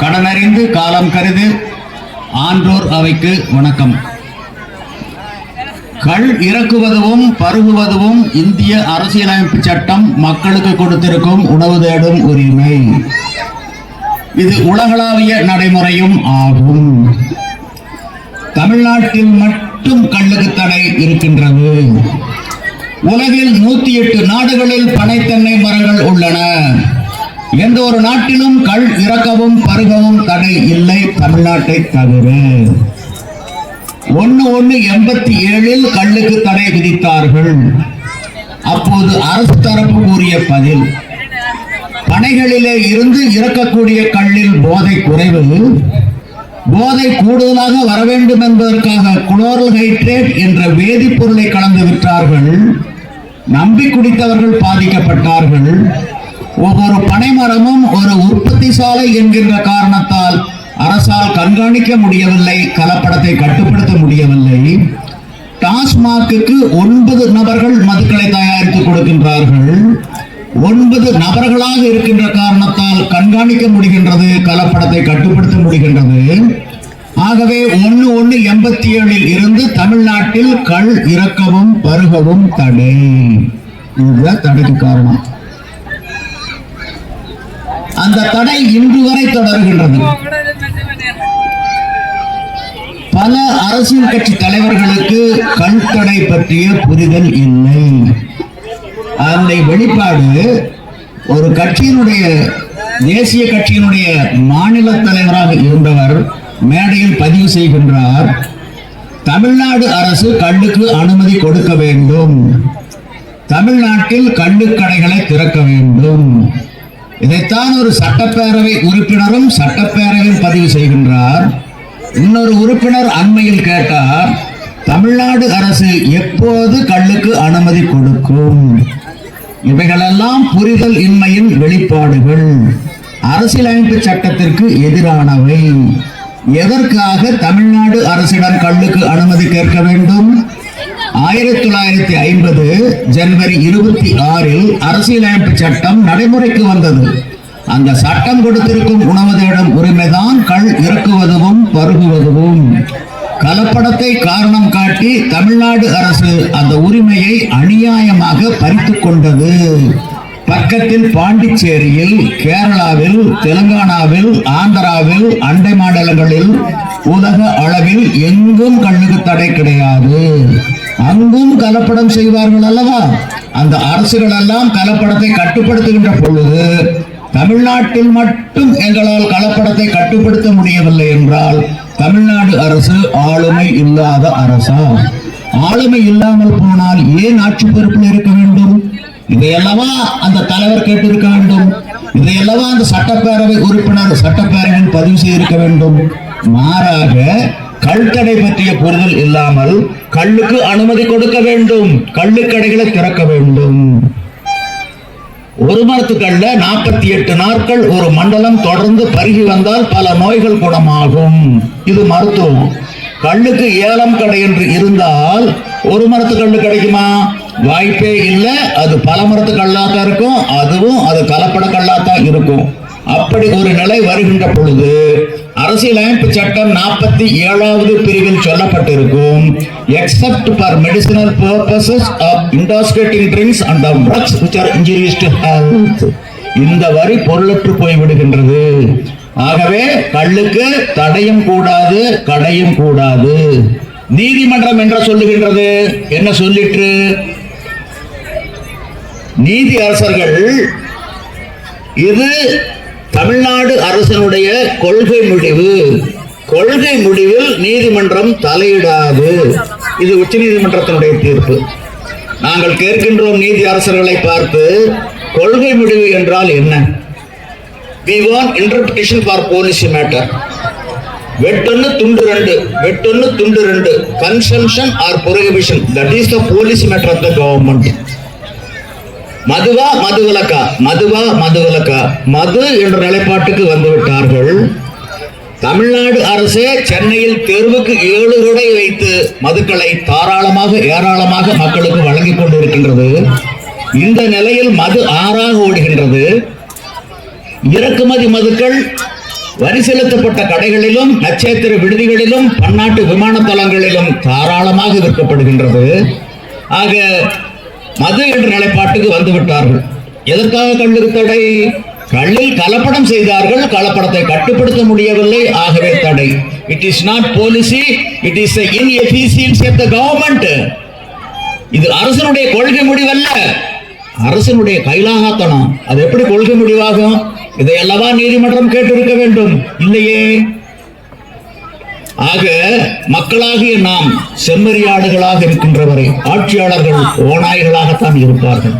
கடனறிந்து காலம் கருது. ஆன்றோர் அவைக்கு வணக்கம். கள் இறக்குவதும் பருகுவதும் இந்திய அரசியலமைப்பு சட்டம் மக்களுக்கு கொடுத்திருக்கும் உணவு தேடும் உரிமை. இது உலகளாவிய நடைமுறையும் ஆகும். தமிழ்நாட்டில் மட்டும் கள்ளுக்கு தடை இருக்கின்றது. உலகில் நூத்தி எட்டு நாடுகளில் பனைத்தன்னை மரங்கள் உள்ளன. எந்த ஒரு நாட்டிலும் கல் இறக்கவும் பருகவும் தடை இல்லை தமிழ்நாட்டை தவிர. ஒன்னு ஒன்னு எண்பத்தி ஏழில் கல்லுக்கு தடை விதித்தார்கள். அப்போது அரசு தரப்பு கூறிய பதில் பனைகளிலே இருந்து இறக்கக்கூடிய கல்லில் போதை குறைவு போதை கூடுதலாக வர வேண்டும் என்பதற்காக குளோரல் ஹைட்ரேட் என்ற வேதிப்பொருளை கலந்து விட்டார்கள் நம்பி குடித்தவர்கள் பாதிக்கப்பட்டார்கள். ஒவ்வொரு பனைமரமும் ஒரு உற்பத்தி சாலை என்கின்ற காரணத்தால் அரசால் கண்காணிக்க முடியவில்லை கலப்படத்தை கட்டுப்படுத்த முடியவில்லை. டாஸ்மாக்கு ஒன்பது நபர்கள் மதுக்களை தயாரித்து கொடுக்கின்றார்கள். ஒன்பது நபர்களாக இருக்கின்ற காரணத்தால் கண்காணிக்க முடிகின்றது கலப்படத்தை கட்டுப்படுத்த முடிகின்றது. ஆகவே ஒன்று ஒன்று எண்பத்தி ஏழில் இருந்து தமிழ்நாட்டில் கள் இறக்கவும் பருகவும் தடை. இதுதான் தடைக்கு காரணம். அந்த தடை இன்று வரை தொடர்கின்றது. பல அரசியல் கட்சி தலைவர்களுக்கு கண் தடை பற்றிய புரிதல் இல்லை. அந்த வெளிப்பாடு ஒரு கட்சியினுடைய தேசிய கட்சியினுடைய மாநில தலைவராக இருந்தவர் மேடையில் பதிவு செய்கின்றார். தமிழ்நாடு அரசு கண்ணுக்கு அனுமதி கொடுக்க வேண்டும். தமிழ்நாட்டில் கண்ணுக்கடைகளை திறக்க வேண்டும். இதைத்தான் ஒரு சட்டப்பேரவை உறுப்பினரும் சட்டப்பேரவையில் பதிவு செய்கின்றார். இன்னொரு உறுப்பினர் அண்மையில் கேட்டார் தமிழ்நாடு அரசு எப்போது கல்லுக்கு அனுமதி கொடுக்கும்? இவைகளெல்லாம் புரிதல் இன்மையின் வெளிப்பாடுகள். அரசியலமைப்பு சட்டத்திற்கு எதிரானவை. எதற்காக தமிழ்நாடு அரசிடம் கல்லுக்கு அனுமதி கேட்க வேண்டும்? ஆயிரத்தி தொள்ளாயிரத்தி ஐம்பது ஜனவரி இருபத்தி ஆறில் அரசியலமைப்பு சட்டம் நடைமுறைக்கு வந்தது. அந்த சட்டம் கொடுத்திருக்கும் உணவு தேடும் உரிமைதான் கள் இறக்குவதும் பருகுவதும் கலப்படத்தை காரணம் காட்டி தமிழ்நாடு அரசு அந்த உரிமையை அநியாயமாக பறித்து கொண்டது. பக்கத்தில் பாண்டிச்சேரியில் கேரளாவில் தெலுங்கானாவில் ஆந்திராவில் அண்டை மாநிலங்களில் உலக அளவில் எங்கும் கண்ணுக்கு தடை கிடையாது. அங்கும் கலப்படம் செய்வார்கள் அல்லவா? அந்த அரசுகள் எல்லாம் கலப்படத்தை கட்டுப்படுத்துகின்ற பொழுது தமிழ்நாட்டில் மட்டும் எங்களால் கலப்படத்தை கட்டுப்படுத்த முடியவில்லை என்றால் தமிழ்நாடு அரசு ஆளுமை இல்லாத அரசா? ஆளுமை இல்லாமல் போனால் ஏன் ஆட்சி பொறுப்பில் இருக்க வேண்டும்? இதையல்லவா அந்த தலைவர் கேட்டிருக்க வேண்டும்? இதையல்லவா அந்த சட்டப்பேரவை உறுப்பினர் சட்டப்பேரவையில் பதிவு செய்திருக்க வேண்டும்? மாறாக கல்தடை பற்றிய புரிதல் இல்லாமல் கல்லுக்கு அனுமதி கொடுக்க வேண்டும் கள்ளுக்கடைகளை திறக்க வேண்டும் ஒரு மரத்துக்கல்ல நாற்பத்தி எட்டு நாட்கள் ஒரு மண்டலம் தொடர்ந்து பருகி வந்தால் பல நோய்கள் குணமாகும் இது மருத்துவம் கல்லுக்கு ஏலம் கடை என்று இருந்தால் ஒரு மரத்து கல்லு கிடைக்குமா வாய்ப்பே இல்லை அது பல மரத்து கல்லாத்தான் இருக்கும் அதுவும் அது கலப்பட கல்லாத்தான் இருக்கும் அப்படி ஒரு நிலை வருகின்ற பொழுது அரசியலமைப்பு சட்டம் நாற்பத்தி ஏழாவது பிரிவில் சொல்லப்பட்டிருக்கும் except for medicinal purposes of intoxicating drinks and of drugs which are injurious to health இந்த வரி பொருளற்று போய்விடுகின்றது. ஆகவே கல்லுக்கு தடையும் கூடாது கடையும் கூடாது. நீதிமன்றம் என்ன சொல்லுகின்றது. என்ன சொல்லிற்று? நீதி அரசர்கள் இது தமிழ்நாடு அரசனுடைய கொள்கை முடிவு. கொள்கை முடிவில் நீதிமன்றம் தலையிடாது. இது உச்ச நீதிமன்றத்தினுடைய தீர்ப்பு. நாங்கள் கேட்கின்றோம் நீதி அரசர்களை பார்த்து கொள்கை முடிவு என்றால் என்ன? We want interpretation for policy matter வெட்டொன்னு துண்டு ரெண்டு வெட்டொன்னு துண்டு ரெண்டு consumption or prohibition that is the policy matter of the government மதுவா மதுவிலக்கா. மதுவா மதுவிலக்கா. மது என்ற நிலைப்பாட்டுக்கு வந்துவிட்டார்கள் தமிழ்நாடு அரசே சென்னையில் தெருவுக்கு ஏழு கடை வைத்து மதுக்களை தாராளமாக ஏராளமாக மக்களுக்கு வழங்கிக் கொண்டிருக்கின்றது. இந்த நிலையில் மது ஆறாக ஓடுகின்றது. இறக்குமதி மதுக்கள் வரி செலுத்தப்பட்ட கடைகளிலும் நட்சத்திர விடுதிகளிலும் பன்னாட்டு விமான தளங்களிலும் தாராளமாக விற்கப்படுகின்றது. ஆக மது என்ற நிலைப்பாட்டுக்கு வந்து விட்டார்கள். எதற்காக கல்லுக்கு தடை? கல்லில் கலப்படம் செய்தார்கள். கலப்படத்தை கட்டுப்படுத்த முடியவில்லை. ஆகவே தடை. It is not policy it is inefficiency of the government இது அரசனுடைய கொள்கை முடிவல்ல. அரசனுடைய கைலாகத்தனம். அது எப்படி கொள்கை முடிவாகும்? இதையல்லவா நீதிமன்றம் கேட்டிருக்க வேண்டும். இல்லையே. ஆக மக்களாகிய நாம் செம்மறியாடுகளாக இருக்கின்றவரை ஆட்சியாளர்கள் ஓநாய்களாகத்தான் இருப்பார்கள்.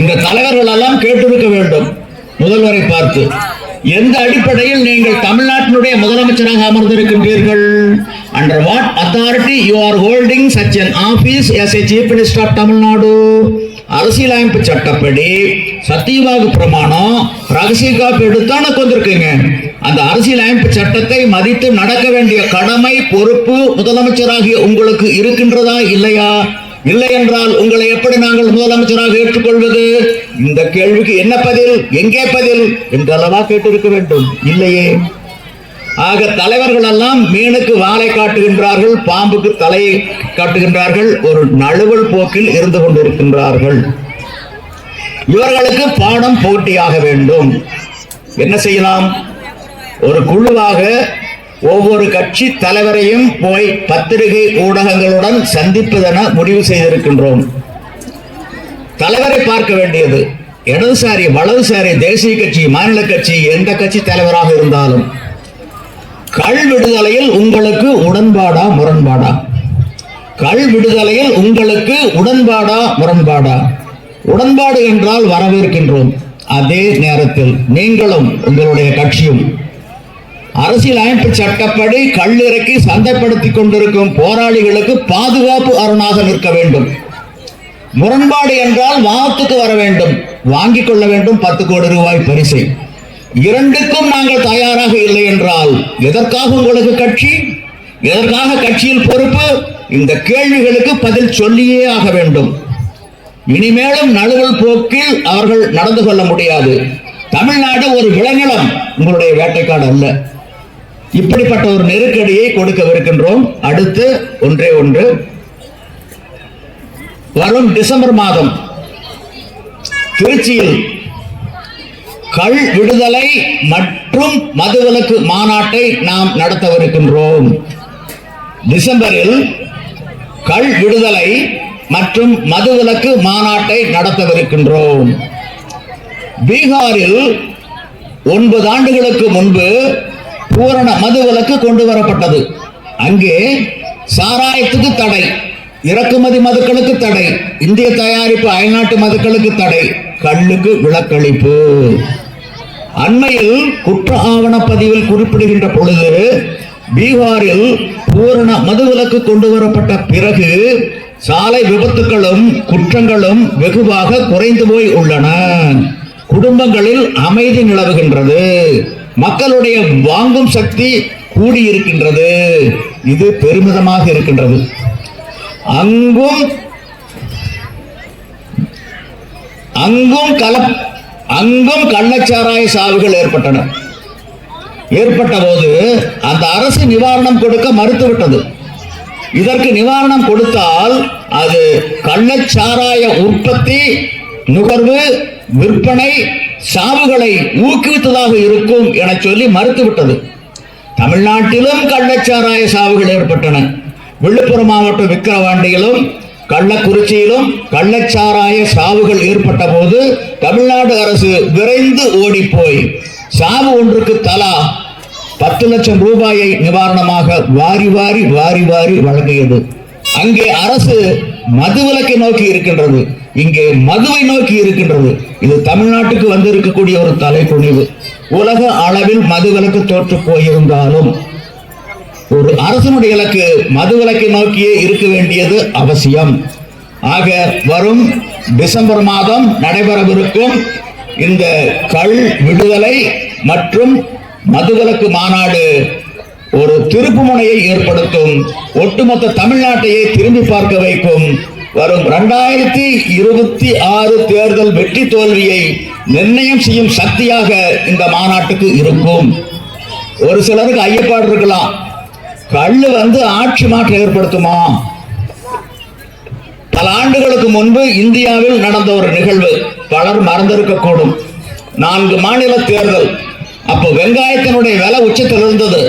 இந்த தலைவர்கள் எல்லாம் கேட்டிருக்க வேண்டும். முதல்வரை பார்த்து எந்த அடிப்படையில் நீங்கள் தமிழ்நாட்டினுடைய முதலமைச்சராக அமர்ந்திருக்கின்றீர்கள்? Under what authority you are holding such an office as a chief minister of Tamil Nadu அரசியலமைப்பு சட்டப்படி சத்தியவாகு பிரமாணம் ரகசிய காப்பு எடுத்தான வந்திருக்கீங்க அந்த அரசியலமைப்பு சட்டத்தை மதித்து நடக்க வேண்டிய கடமை பொறுப்பு முதலமைச்சராகிய உங்களுக்கு இருக்கின்றதா இல்லையா? இல்லை என்றால் உங்களை எப்படி நாங்கள் முதலமைச்சராக ஏற்றுக்கொள்வது? இந்த கேள்விக்கு என்ன பதில் எங்கே பதில் என்றளவா கேட்டிருக்க வேண்டும். இல்லையே. ஆக தலைவர்கள் எல்லாம் மீனுக்கு வாழை காட்டுகின்றார்கள் பாம்புக்கு தலையை காட்டுகின்றார்கள் ஒரு நழுவல் போக்கில் இருந்து கொண்டிருக்கின்றார்கள். இவர்களுக்கு பாடம் போட்டியாக வேண்டும். என்ன செய்யலாம்? ஒரு குழுவாக ஒவ்வொரு கட்சி தலைவரையும் போய் பத்திரிகை ஊடகங்களுடன் சந்திப்பதென முடிவு செய்திருக்கின்றோம். தலைவரை பார்க்க வேண்டியது இடதுசாரி வலதுசாரி தேசிய கட்சி மாநில கட்சி எந்த கட்சி தலைவராக இருந்தாலும். கள் விடுதலையில் உங்களுக்கு உடன்பாடா முரண்பாடா? கள் விடுதலையில் உங்களுக்கு உடன்பாடா முரண்பாடா? உடன்பாடு என்றால் வரவேற்கின்றோம். அதே நேரத்தில் நீங்களும் உங்களுடைய கட்சியும். அரசியல் அமைப்பு சட்டப்படி கல்லிறக்கி சந்தைப்படுத்திக் கொண்டிருக்கும் போராளிகளுக்கு பாதுகாப்பு அரணாக நிற்க வேண்டும். முரண்பாடு என்றால் வாத்துக்கு வர வேண்டும். வாங்கிக் கொள்ள வேண்டும் பத்து கோடி ரூபாய் பரிசை. இரண்டுக்கும் நாங்கள் தயாராக இல்லை என்றால் எதற்காக உங்களுக்கு கட்சி? எதற்காக கட்சியில் பொறுப்பு? இந்த கேள்விகளுக்கு பதில் சொல்லியே ஆக வேண்டும். இனிமேலும் நழுவல் போக்கில் அவர்கள் நடந்து கொள்ள முடியாது. தமிழ்நாடு ஒரு விளநிலம் உங்களுடைய வேட்டைக்காடு அல்ல. இப்படிப்பட்ட ஒரு நெருக்கடியை கொடுக்கவிருக்கின்றோம். அடுத்து ஒன்றே ஒன்று. வரும் டிசம்பர் மாதம் திருச்சியில் கள் விடுதலை மற்றும் மதுவிலக்கு மாநாட்டை நாம் நடத்தவிருக்கின்றோம். டிசம்பரில் கள் விடுதலை மற்றும் மதுவிலக்கு மாநாட்டை நடத்தவிருக்கின்றோம். பீகாரில் ஒன்பது ஆண்டுகளுக்கு முன்பு பூரண மதுவிலக்கு கொண்டு வரப்பட்டது அங்கே சாராயத்துக்கு தடை இறக்குமதி மதுக்களுக்கு தடை இந்திய தயாரிப்பு அயல்நாட்டு மதுக்களுக்கு தடை கல்லுக்கு விலக்களிப்பு. அண்மையில் குற்ற ஆவணப்பதிவில் குறிப்பிடுகின்ற பொழுது பீகாரில் பூரண மதுவிலக்கு கொண்டு வரப்பட்ட பிறகு சாலை விபத்துகளும் குற்றங்களும் வெகுவாக குறைந்து போய் உள்ளன. குடும்பங்களில் அமைதி நிலவுகின்றது. மக்களுடைய வாங்கும் சக்தி கூடியிருக்கின்றது. இது பெருமிதமாக இருக்கின்றது. அங்கும் அங்கும் கல அங்கும் கள்ளச்சாராய சாவுகள் ஏற்பட்டன. ஏற்பட்ட போது அந்த அரசு நிவாரணம் கொடுக்க மறுத்துவிட்டது. இதற்கு நிவாரணம் கொடுத்தால் அது கள்ளச்சாராய உற்பத்தி நுகர்வு விற்பனை சாவுகளை ஊக்குவித்ததாக இருக்கும் என சொல்லி மறுத்துவிட்டது. தமிழ்நாட்டிலும் கள்ளச்சாராய சாவுகள் ஏற்பட்டன. விழுப்புரம் மாவட்டம் விக்கிரவாண்டியிலும் கள்ளக்குறிச்சியிலும் கள்ளச்சாராய சாவுகள் ஏற்பட்ட போது தமிழ்நாடு அரசு விரைந்து ஓடிப்போய் சாவு ஒன்றுக்கு தலா பத்து லட்சம் ரூபாயை நிவாரணமாக வாரி வாரி வாரி வாரி வழங்கியது. அங்கே அரசு மதுவிலக்கை நோக்கி இருக்கின்றது. இங்கே மதுவை நோக்கி இருக்கின்றது. இது தமிழ்நாட்டுக்கு வந்திருக்கக்கூடிய ஒரு தலைப்புணிவு உலக அளவில் மதுவிலக்கு தோற்று போயிருந்தாலும் ஒரு அரசனுடைய இலக்கு மதுவிலக்கை நோக்கியே இருக்க வேண்டியது அவசியம். ஆக வரும் டிசம்பர் மாதம் நடைபெறவிருக்கும் இந்த கல் விடுதலை மற்றும் மதுவிலக்கு மாநாடு ஒரு திருப்புமுனையை ஏற்படுத்தும் ஒட்டுமொத்த தமிழ்நாட்டையே திரும்பி பார்க்க வைக்கும் வரும் இரண்டாயிரத்தி இருபத்தி ஆறு தேர்தல் வெற்றி தோல்வியை நிர்ணயம் செய்யும் சக்தியாக இந்த மாநாட்டுக்கு இருக்கும். ஒரு சிலருக்கு ஐயப்பாடு இருக்கலாம். கல் வந்து ஆட்சி மாற்றம் ஏற்படுத்துமா? பல ஆண்டுகளுக்கு முன்பு இந்தியாவில் நடந்த ஒரு நிகழ்வு பலர் மறந்திருக்கக்கூடும். நான்கு மாநில தேர்தல் அப்போ வெங்காயத்தினுடைய விலை உச்சத்தில் இருந்தது.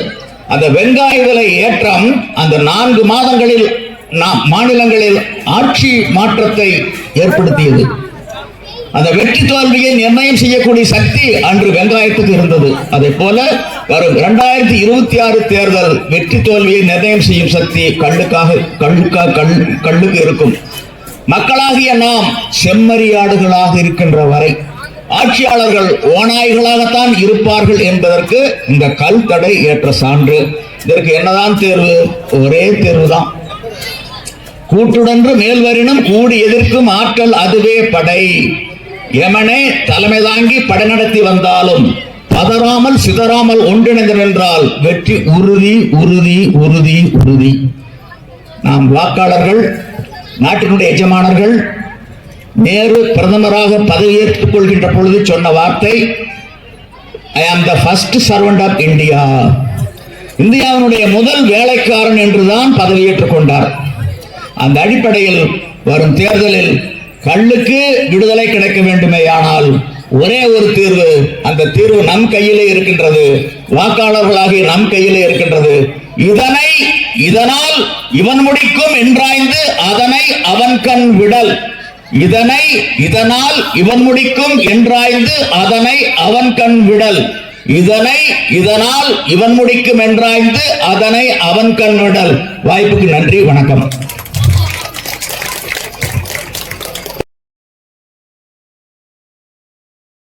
அந்த வெங்காய விலை ஏற்றம் அந்த நான்கு மாதங்களில் மாநிலங்களில் ஆட்சி மாற்றத்தை ஏற்படுத்தியது. அந்த வெற்றி தோல்வியை நிர்ணயம் செய்யக்கூடிய சக்தி அன்று வெங்காயத்துக்கு இருந்தது. அதே போல வரும் இரண்டாயிரத்தி இருபத்தி ஆறு தேர்தல் வெற்றி தோல்வியை நிர்ணயம் செய்யும் சக்தி கல்லுக்காக கண்ணுக்காக கல் கல்லுக்கு இருக்கும். மக்களாகிய நாம் செம்மறியாடுகளாக இருக்கின்ற வரை ஆட்சியாளர்கள் ஓநாய்களாகத்தான் இருப்பார்கள் என்பதற்கு இந்த கல் தடை ஏற்ற சான்று. இதற்கு என்னதான் தேர்வு? ஒரே தேர்வு தான் கூட்டுடன்று மேல்வரினும் கூடி எதிர்க்கும் ஆற்றல் அதுவே படை. எமனே தலைமை தாங்கி படை நடத்தி வந்தாலும் பதறாமல் சிதறாமல் ஒன்றிணைந்து நின்றால் வெற்றி உறுதி உறுதி உறுதி உறுதி. நாம் வாக்காளர்கள் நாட்டினுடைய எஜமானர்கள் நேரு பிரதமராக பதவியேற்றுக் கொள்கின்ற பொழுது சொன்ன வார்த்தை I am the first servant of India இந்தியாவினுடைய முதல் வேலைக்காரன் என்றுதான் பதவியேற்றுக் கொண்டார். அந்த அடிப்படையில் வரும் தேர்தலில் கல்லுக்கு விடுதலை கிடைக்க வேண்டுமே ஆனால் ஒரே ஒரு தீர்வு அந்த தீர்வு நம் கையிலே இருக்கின்றது வாக்காளர்களாகிய நம் கையிலே இருக்கின்றது. இதனை இதனால் இவன் முடிக்கும் என்றாய்ந்து அதனை அவன் கண் விடல். இதனை இதனால் இவன் முடிக்கும் என்றாய்ந்து அதனை அவன் கண் விடல். இதனை இதனால் இவன் முடிக்கும் என்றாய்ந்து அதனை அவன் கண் விடல். வாய்ப்புக்கு நன்றி வணக்கம்.